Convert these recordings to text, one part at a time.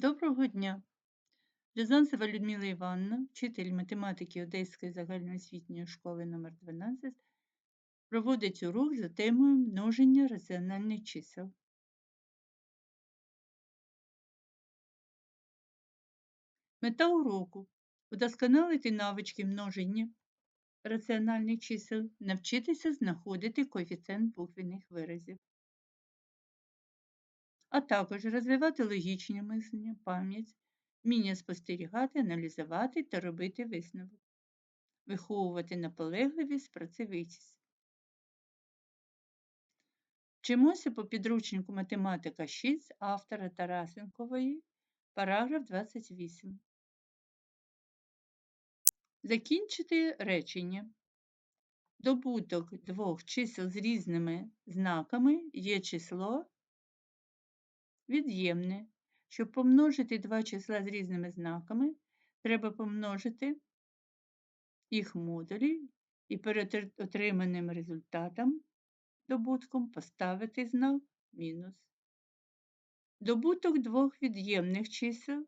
Доброго дня! Рязанцева Людмила Івановна, вчитель математики Одеської загальноосвітньої школи номер 12 проводить урок за темою множення раціональних чисел. Мета уроку удосконалити навички множення раціональних чисел, навчитися знаходити коефіцієнт буквених виразів, а також розвивати логічне мислення, пам'ять, вміння спостерігати, аналізувати та робити висновок, виховувати наполегливість, працьовитість. Вчимося по підручнику математика 6 автора Тарасенкової, параграф 28. Закінчити речення. Добуток двох чисел з різними знаками є число від'ємне. Щоб помножити два числа з різними знаками, треба помножити їх модулі і перед отриманим результатом добутком поставити знак мінус. Добуток двох від'ємних чисел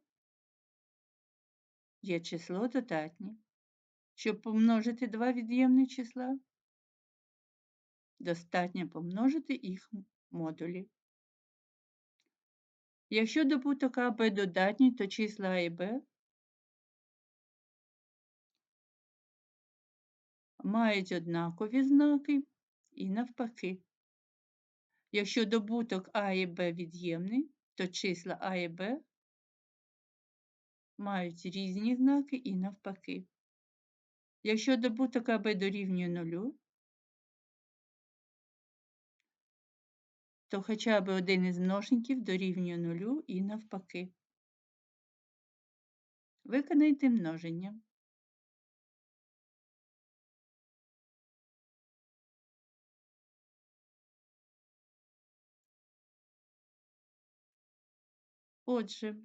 є число додатнє. Щоб помножити два від'ємних числа, достатньо помножити їх модулі. Якщо добуток А, Б додатні, то числа А і Б мають однакові знаки і навпаки. Якщо добуток А і Б від'ємний, то числа А і Б мають різні знаки і навпаки. Якщо добуток АБ дорівнює нулю, то хоча б один із множників дорівнює нулю і навпаки. Виконайте множення. Отже,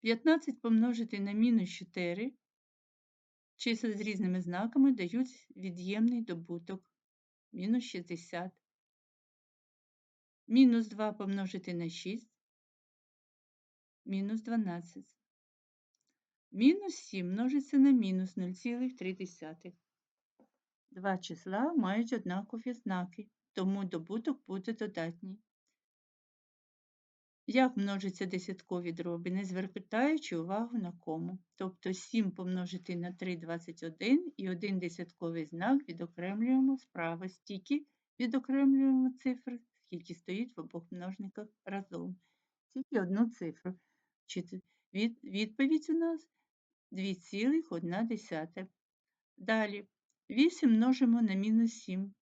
15 помножити на мінус 4 числа з різними знаками дають від'ємний добуток мінус 60. Мінус 2 помножити на 6, мінус 12. Мінус 7 множиться на мінус 0,3. Два числа мають однакові знаки, тому добуток буде додатній. Як множиться десяткові дроби, не звертаючи увагу на кому. Тобто 7 помножити на 3 21 і один десятковий знак відокремлюємо справа, стільки відокремлюємо цифри скільки стоїть в обох множниках разом. Тільки одну цифру. Відповідь у нас 2,1. Далі 8 множимо на мінус 7.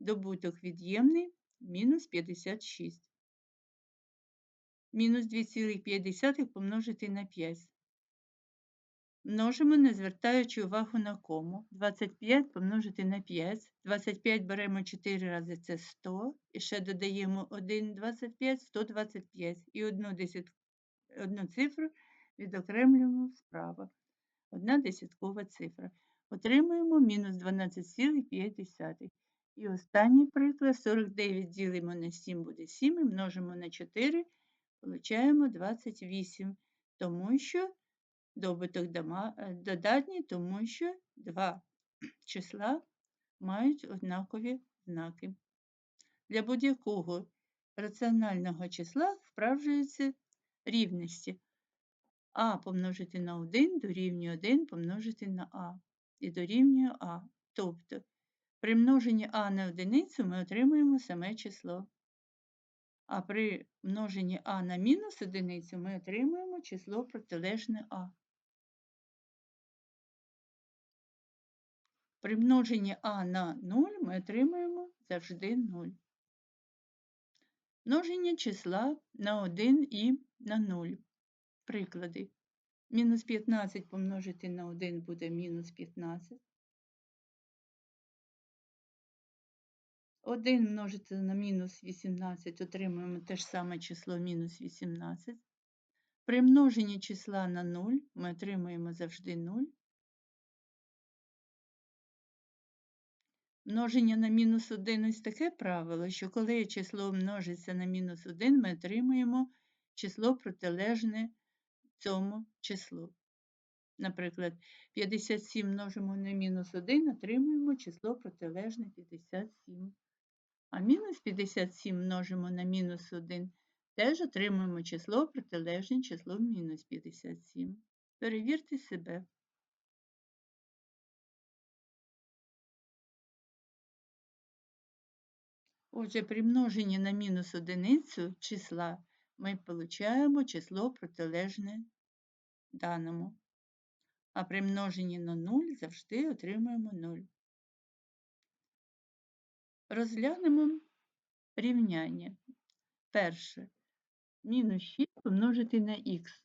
Добуток від'ємний мінус 56. Мінус 2,5 помножити на 5. Множимо, не звертаючи увагу на кому. 25 помножити на 5. 25 беремо 4 рази це 100. І ще додаємо 1, 25, 125. І одну, десят... одну цифру відокремлюємо справа. Одна десяткова цифра. Отримуємо мінус 12,5. І останній приклад 49 ділимо на 7 буде 7 і множимо на 4, получаємо 28. Тому що Добуток е, додатній, тому що два числа мають однакові знаки. Для будь-якого раціонального числа вправжуються рівності. А помножити на 1 дорівнює 1 помножити на А і дорівнює А. Тобто при множенні А на одиницю ми отримуємо саме число. А при множенні А на мінус одиницю ми отримуємо число протилежне А. При множенні А на 0 ми отримуємо завжди 0. Множення числа на 1 і на 0. Приклади. Мінус 15 помножити на 1 буде мінус 15. 1 множити на мінус 18 отримуємо те ж саме число мінус 18. При множенні числа на 0 ми отримуємо завжди 0. Множення на мінус 1 ось таке правило, що коли число множиться на мінус 1, ми отримуємо число протилежне цьому числу. Наприклад, 57 множимо на мінус 1, отримуємо число протилежне 57. А мінус 57 множимо на мінус 1, теж отримуємо число протилежне число мінус 57. Перевірте себе. Отже, при множенні на мінус одиницю числа ми отримуємо число протилежне даному. А при множенні на 0 завжди отримуємо 0. Розглянемо рівняння. Перше. Мінус 6 помножити на х.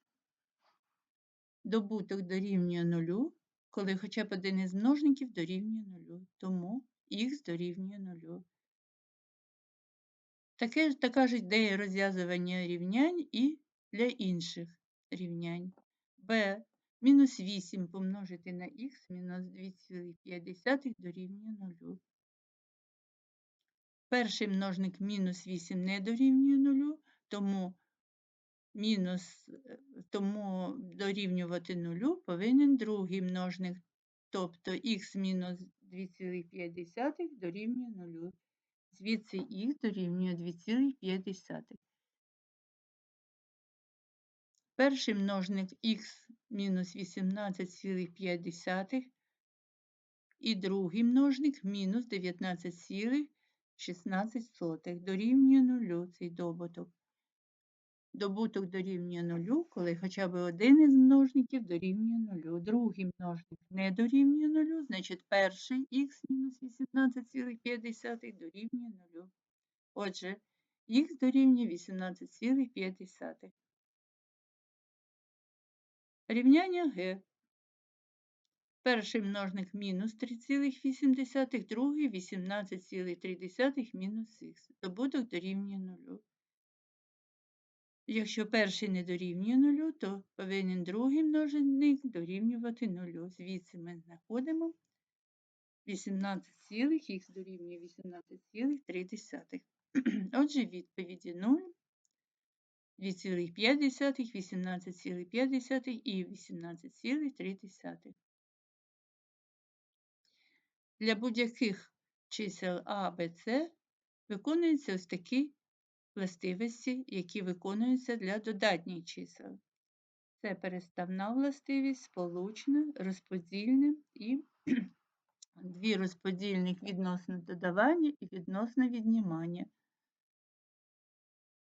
Добуток дорівнює 0, коли хоча б один із множників дорівнює 0. Тому х дорівнює 0. Таке, така ж ідея розв'язування рівнянь і для інших рівнянь. Б. Мінус 8 помножити на х мінус 2,5 дорівнює 0. Перший множник мінус 8 не дорівнює 0, тому мінус, тому дорівнювати 0 повинен другий множник, тобто х мінус 2,5 дорівнює 0. Звідси х дорівнює 2,5. Перший множник х мінус 18,5 і другий множник мінус 19,16 дорівнює 0 цей добуток. Добуток дорівнює 0, коли хоча б один із множників дорівнює 0. Другий множник не дорівнює 0, значить перший х мінус 18,5 дорівнює 0. Отже, х дорівнює 18,5. Рівняння Г. Перший множник мінус 3,8, другий 18,3 мінус х. Добуток дорівнює 0. Якщо перший не дорівнює 0, то повинен другий множник дорівнювати 0. Звідси ми знаходимо 18, х дорівнює 18,3. Отже, відповіді 0, 2,5, 18,5 і 18,3. Для будь-яких чисел А, Б, С виконуються ось такі властивості, які виконуються для додатніх чисел. Це переставна властивість, сполучна, розподільна і дві розподільних відносно додавання і відносно віднімання.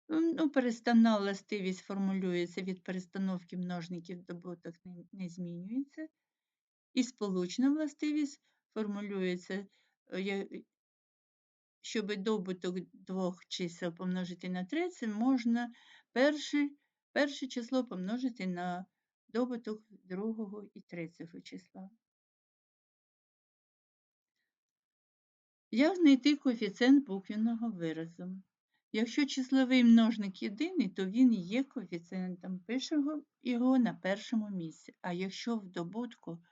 Ну, Переставна властивість формулюється від перестановки множників добуток не, змінюється. І сполучна властивість формулюється, е, щоб добуток двох чисел помножити на 3, це можна перше, перше число помножити на добуток другого і третього числа. Як знайти коефіцієнт буквеного виразу? Якщо числовий множник єдиний, то він є коефіцієнтом. Пишемо його на першому місці. А якщо в добутку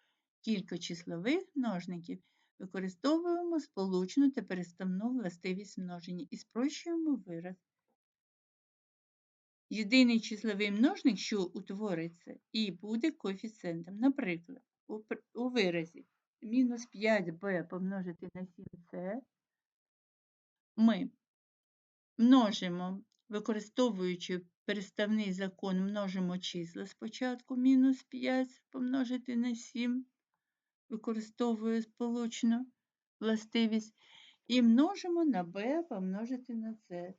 кілька числових множників, використовуємо сполучну та переставну властивість множення і спрощуємо вираз. Єдиний числовий множник, що утвориться, і буде коефіцієнтом. Наприклад, у виразі мінус 5b помножити на 7c ми множимо, використовуючи переставний закон, множимо числа спочатку мінус 5 помножити на 7, використовує сполучну властивість, і множимо на b помножити на c.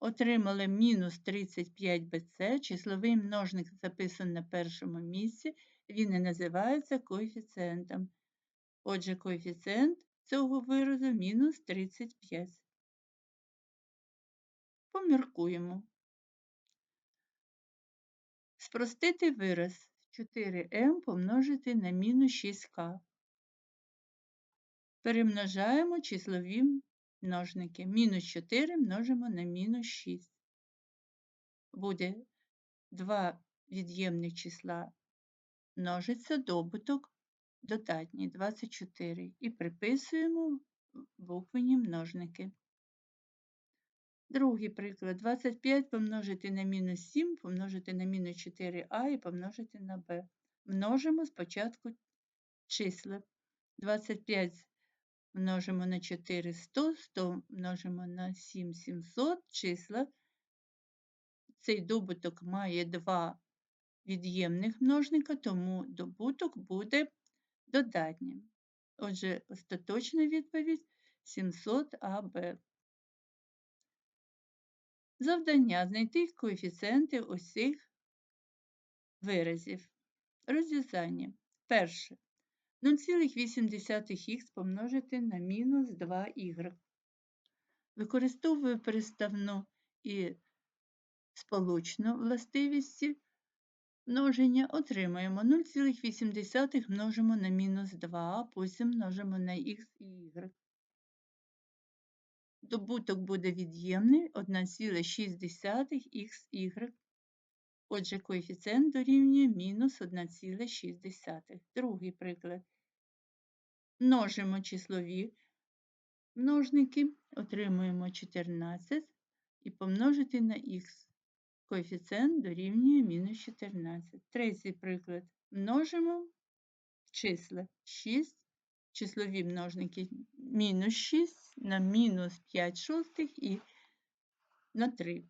Отримали мінус 35bc, числовий множник записаний на першому місці, він і називається коефіцієнтом. Отже, коефіцієнт цього виразу мінус 35. Поміркуємо. Спростити вираз 4m помножити на мінус 6к. Перемножаємо числові множники. Мінус 4 множимо на мінус 6. Буде два від'ємних числа множиться добуток додатній 24 і приписуємо буквені множники. Другий приклад. 25 помножити на мінус 7, помножити на мінус 4а і помножити на b. Множимо спочатку числа. 25 множимо на 4 100, 100 множимо на 7 700 числа. Цей добуток має два від'ємних множника, тому добуток буде додатнім. Отже, остаточна відповідь 700 АБ. Завдання знайти коефіцієнти усіх виразів. Розв'язання. Перше. 0,8х помножити на мінус 2y. Використовую переставну і сполучну властивісті множення, отримаємо 0,8 множимо на мінус 2, а потім множимо на х і y. Добуток буде від'ємний 1,6xy. Отже, коефіцієнт дорівнює мінус 1,6. Другий приклад. Множимо числові множники, отримуємо 14 і помножити на х. Коефіцієнт дорівнює мінус 14. Третій приклад. Множимо числа 6, числові множники мінус 6 на мінус 5 шостих і на 3.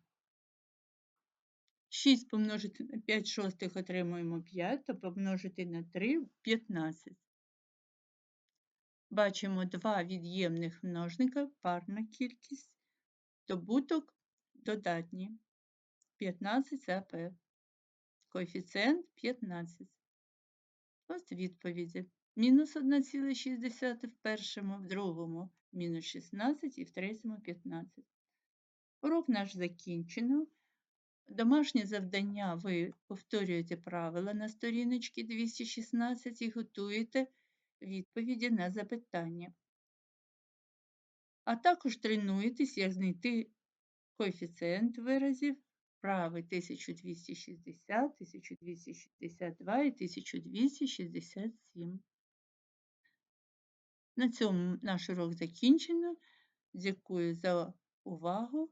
6 помножити на 5 шостих отримуємо 5, то помножити на 3 15. Бачимо два від'ємних множника, парна кількість, добуток додатній 15 АП. Коефіцієнт 15. Ось відповіді. Мінус 1,6 в першому, в другому мінус 16 і в третьому 15. Урок наш закінчено. Домашнє завдання ви повторюєте правила на сторіночці 216 і готуєте відповіді на запитання. А також тренуєтесь, як знайти коефіцієнт виразів вправи 1260, 1262 і 1267. На цьому наш урок закінчено. Дякую за увагу.